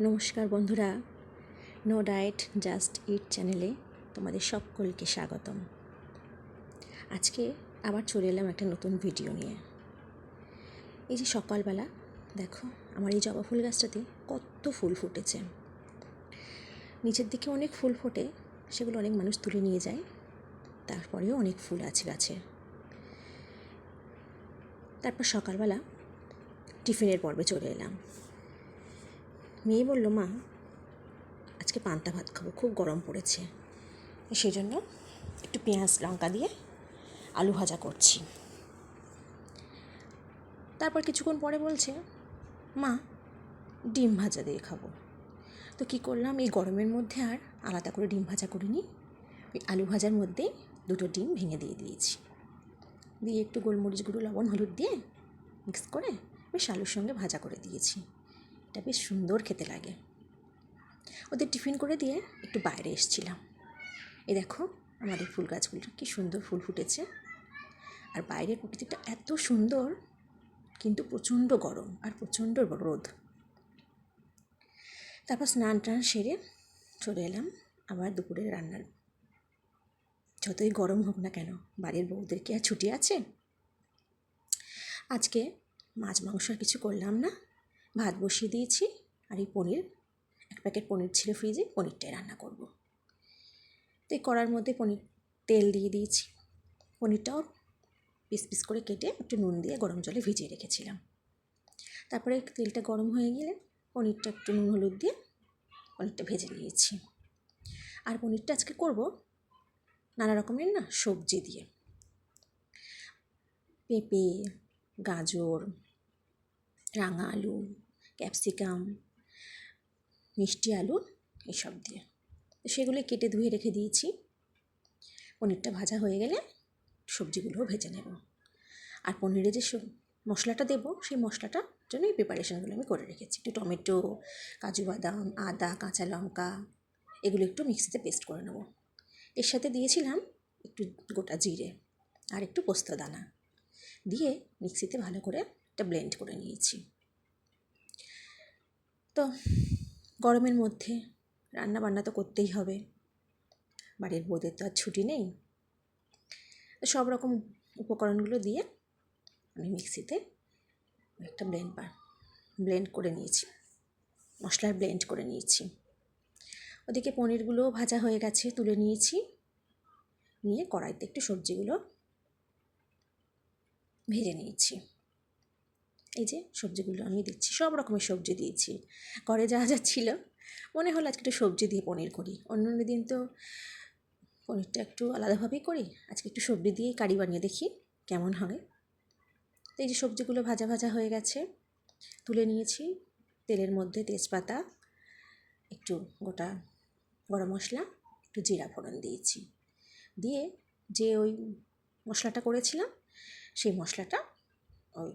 নমস্কার বন্ধুরা। No diet just it চ্যানেলে তোমাদের সকলকে স্বাগতম। আজকে আবার চলে এলাম একটা নতুন ভিডিও নিয়ে। এই যে সকালবেলা, দেখো, আমার এই জবা ফুল গাছটাতে কত ফুল ফুটেছে। নিচের দিকে অনেক ফুল ফোটে, সেগুলো অনেক মানুষ তুলে নিয়ে যায়, তারপরেও অনেক ফুল আছে গাছে। তারপর সকালবেলা টিফিনের পর্বে চলে এলাম। মেয়ে বলল, মা, আজকে পান্তা ভাত খাব, খুব গরম পড়েছে। সেই জন্য একটু পেঁয়াজ লঙ্কা দিয়ে আলু ভাজা করছি। তারপর কিছুক্ষণ পরে বলছে, মা, ডিম ভাজা দিয়ে খাব। তো কী করলাম, এই গরমের মধ্যে আর আলাদা করে ডিম ভাজা করিনি, ওই আলু ভাজার মধ্যেই দুটো ডিম ভেঙে দিয়ে দিয়েছি। দিয়ে একটু গোলমরিচ গুঁড়ো, লবণ, হলুদ দিয়ে মিক্স করে বেশ আলুর সঙ্গে ভাজা করে দিয়েছি। এটা বেশ সুন্দর খেতে লাগে। ওদের টিফিন করে দিয়ে একটু বাইরে এসছিলাম। এ দেখো আমার এই ফুল গাছগুলো কী সুন্দর ফুল ফুটেছে। আর বাইরের প্রকৃতিটা এত সুন্দর, কিন্তু প্রচণ্ড গরম আর প্রচণ্ড রোদ। তারপর স্নান টান সেরে চলে এলাম আবার দুপুরের রান্নার। যতই গরম হোক না কেন, বাড়ির বউদের কি আর ছুটি আছে? আজকে মাছ মাংস আর কিছু করলাম না। ভাত বসিয়ে দিয়েছি আর এই পনির, এক প্যাকেট পনির ছিল ফ্রিজে, পনিরটাই রান্না করব। তো এই কড়ার মধ্যে পনির তেল দিয়ে দিয়েছি। পনিরটাও পিস পিস করে কেটে একটু নুন দিয়ে গরম জলে ভিজিয়ে রেখেছিলাম। তারপরে তেলটা গরম হয়ে গেলে পনিরটা একটু নুন হলুদ দিয়ে পনিরটা ভেজে নিয়েছি। আর পনিরটা আজকে করব নানা রকমের না সবজি দিয়ে। পেঁপে, গাজর, রাঙা আলু ক্যাপসিকাম, মিষ্টি আলু এসব দিয়ে। সেগুলো কেটে ধুয়ে রেখে দিয়েছি। পনিরটা ভাজা হয়ে গেলে সবজিগুলোও ভেজে নেব। আর পনিরে যে মশলাটা দেবো, সেই মশলাটার জন্য এই প্রিপারেশানগুলো আমি করে রেখেছি। একটু টমেটো, কাজু বাদাম, আদা, কাঁচা লঙ্কা, এগুলো একটু মিক্সিতে পেস্ট করে নেব। এর সাথে দিয়েছিলাম একটু গোটা জিরে আর একটু পোস্ত দানা। দিয়ে মিক্সিতে ভালো করে একটা ব্লেন্ড করে নিয়েছি। তো গরমের মধ্যে রান্না বান্না তো করতেই হবে। বাড়ির বউদের তো আর ছুটি নেই। সব রকম উপকরণগুলো দিয়ে আমি মিক্সিতে একটা ব্লেন্ড ব্লেন্ড করে নিয়েছি। মশলার ব্লেন্ড করে নিয়েছি। ওদিকে পনিরগুলোও ভাজা হয়ে গেছে, তুলে নিয়েছি। নিয়ে কড়াইতে একটু সবজিগুলো ভেজে নিয়েছি। এই যে সবজিগুলো আমি দিচ্ছি, সব রকমের সবজি দিয়েছি। ঘরে যা যা ছিল, মনে হলো আজকে একটু সবজি দিয়ে পনির করি। অন্য অন্য দিন তো পনিরটা একটু আলাদাভাবেই করি, আজকে একটু সবজি দিয়েই কারি বানিয়ে দেখি কেমন হবে তো এই যে সবজিগুলো ভাজা ভাজা হয়ে গেছে, তুলে নিয়েছি, তেলের মধ্যে তেজপাতা, একটু গোটা গরম মশলা, একটু জিরা ফোড়ন দিয়েছি। দিয়ে যে ওই মশলাটা করেছিলাম, সেই মশলাটা ওই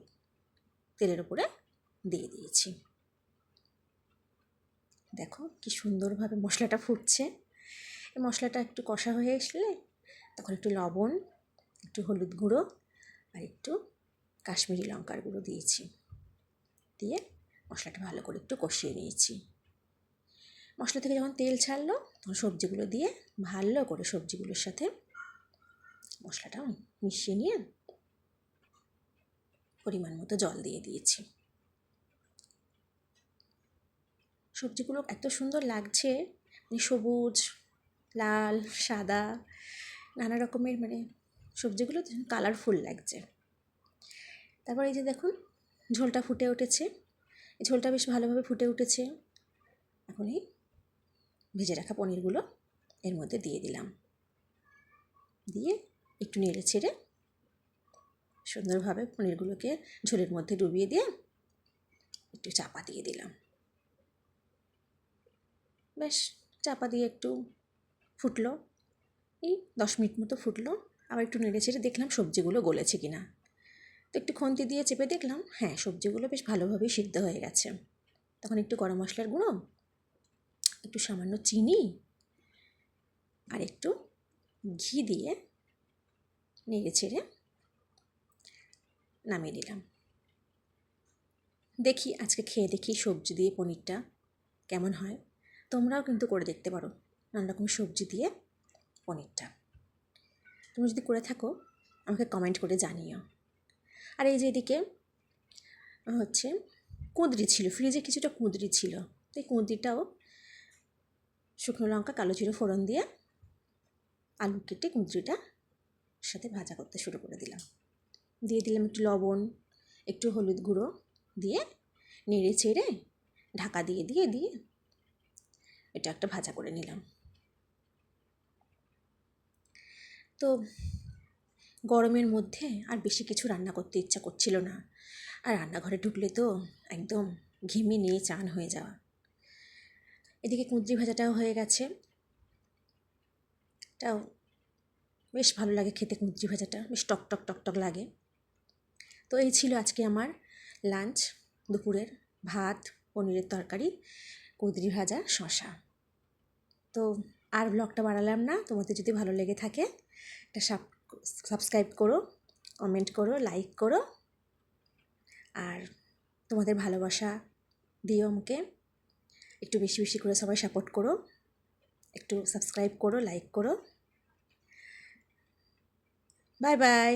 তেলের উপরে দিয়ে দিয়েছি। দেখো কি সুন্দরভাবে মশলাটা ফুটছে। এই মশলাটা একটু কষা হয়ে আসলে তখন একটু লবণ, একটু হলুদ গুঁড়ো আর একটু কাশ্মীরি লঙ্কার গুঁড়ো দিয়েছি। দিয়ে মশলাটা ভালো করে একটু কষিয়ে নিয়েছি। মশলা থেকে যখন তেল ছাড়লো তখন সবজিগুলো দিয়ে ভালো করে সবজিগুলোর সাথে মশলাটা মিশিয়ে নিয়ে পরিমাণ মতো জল দিয়ে দিয়েছি। সবজিগুলো এত সুন্দর লাগছে মানে সবুজ, লাল, সাদা, নানা রকমের মানে সবজিগুলো কালারফুল লাগছে। তারপর এই যে দেখুন, ঝোলটা ফুটে উঠেছে। এই ঝোলটা বেশ ভালোভাবে ফুটে উঠেছে। এখন এই ভেজে রাখা পনিরগুলো এর মধ্যে দিয়ে দিলাম। দিয়ে একটু নেড়ে ছেড়ে সুন্দরভাবে পনিরগুলোকে ঝোলের মধ্যে ডুবিয়ে দিয়ে একটু চাপা দিয়ে দিলাম। বেশ, চাপা দিয়ে একটু ফুটলো। এই দশ মিনিট মতো ফুটলো। আবার একটু নেড়ে ছেড়ে দেখলাম সবজিগুলো গলেছে কি না তো একটু খন্তি দিয়ে চেপে দেখলাম হ্যাঁ সবজিগুলো বেশ ভালোভাবেই সিদ্ধ হয়ে গেছে। তখন একটু গরম মশলার গুঁড়ো, একটু সামান্য চিনি আর একটু ঘি দিয়ে নেড়ে ছেড়ে নামিয়ে দিলাম দেখি আজকে খেয়ে দেখি সবজি দিয়ে পনিরটা কেমন হয়। তোমরাও কিন্তু করে দেখতে পারো নানা রকম সবজি দিয়ে পনিরটা। তুমি যদি করে থাকো, আমাকে কমেন্ট করে জানিও। আর এই যে এদিকে হচ্ছে কুঁদরি ছিল ফ্রিজে কিছুটা কুঁদরি ছিল। এই কুঁদরিটাও শুকনো লঙ্কা, কালো জিরে, ফোড়ন দিয়ে আলু কেটে কুঁদরিটা সাথে ভাজা করতে শুরু করে দিলাম। দিয়ে দিলাম একটু লবণ, একটু হলুদ গুঁড়ো দিয়ে নেড়ে চেড়ে ঢাকা দিয়ে দিয়ে দিয়ে এটা একটা ভাজা করে নিলাম। তো গরমের মধ্যে আর বেশি কিছু রান্না করতে ইচ্ছা করছিল না। আর রান্নাঘরে ঢুকলে তো একদম ঘেমে নিয়ে চান হয়ে যাওয়া। এদিকে কুঁদরি ভাজাটাও হয়ে গেছে। এটাও বেশ ভালো লাগে খেতে কুঁদরি ভাজাটা, বেশ টক টক টক টক লাগে। তো এই ছিল আজকে আমার লাঞ্চ দুপুরের ভাত, পনিরের তরকারি কুঁদরি ভাজা শশা তো আর ব্লগটা বাড়ালাম না, তোমাদের যদি ভালো লেগে থাকে একটা সাবস্ক্রাইব করো কমেন্ট করো লাইক করো। আর তোমাদের ভালোবাসা দিও আমাকে। একটু বেশি বেশি করে সবাই সাপোর্ট করো। একটু সাবস্ক্রাইব করো লাইক করো। Bye bye